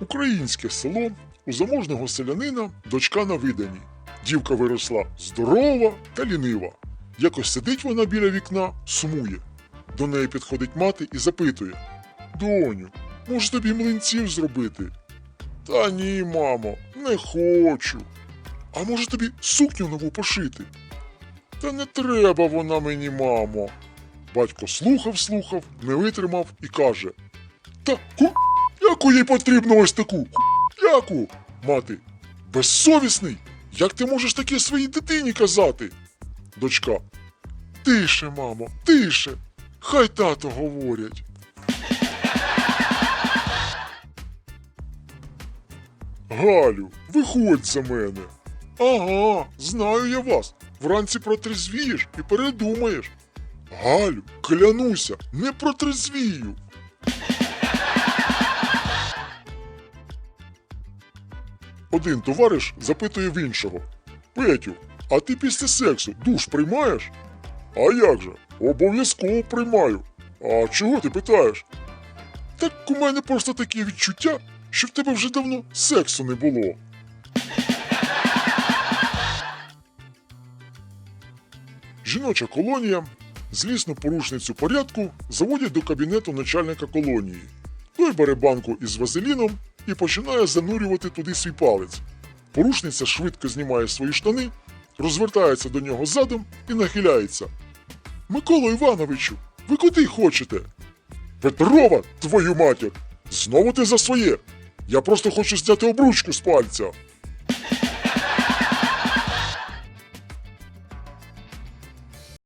Українське село у заможного селянина дочка на видані. Дівка виросла здорова та лінива. Якось сидить вона біля вікна, сумує. До неї підходить мати і запитує: Доню, може тобі млинців зробити? Та ні, мамо, не хочу. А може тобі сукню нову пошити? Та не треба вона мені, мамо. Батько слухав, слухав, не витримав і каже: Та ку, яку їй потрібно ось таку? Яку? Мати, безсовісний? Як ти можеш таке своїй дитині казати? Дочка. Тише, мамо, тише. Хай тато говорять. Галю, виходь за мене. Ага, знаю я вас. Вранці протрезвієш і передумаєш. Галю, клянуся, не протрезвію. Один товариш запитує в іншого: Петю, а ти після сексу душ приймаєш? А як же? Обов'язково приймаю. А чого ти питаєш? Так у мене просто таке відчуття, що в тебе вже давно сексу не було. Жіноча колонія злісну порушницю порядку заводять до кабінету начальника колонії. Той бере банку із вазеліном і починає занурювати туди свій палець. Порушниця швидко знімає свої штани, розвертається до нього задом і нахиляється. Микола Івановичу, ви куди хочете? Петрова, твою матір! Знову ти за своє! Я просто хочу зняти обручку з пальця.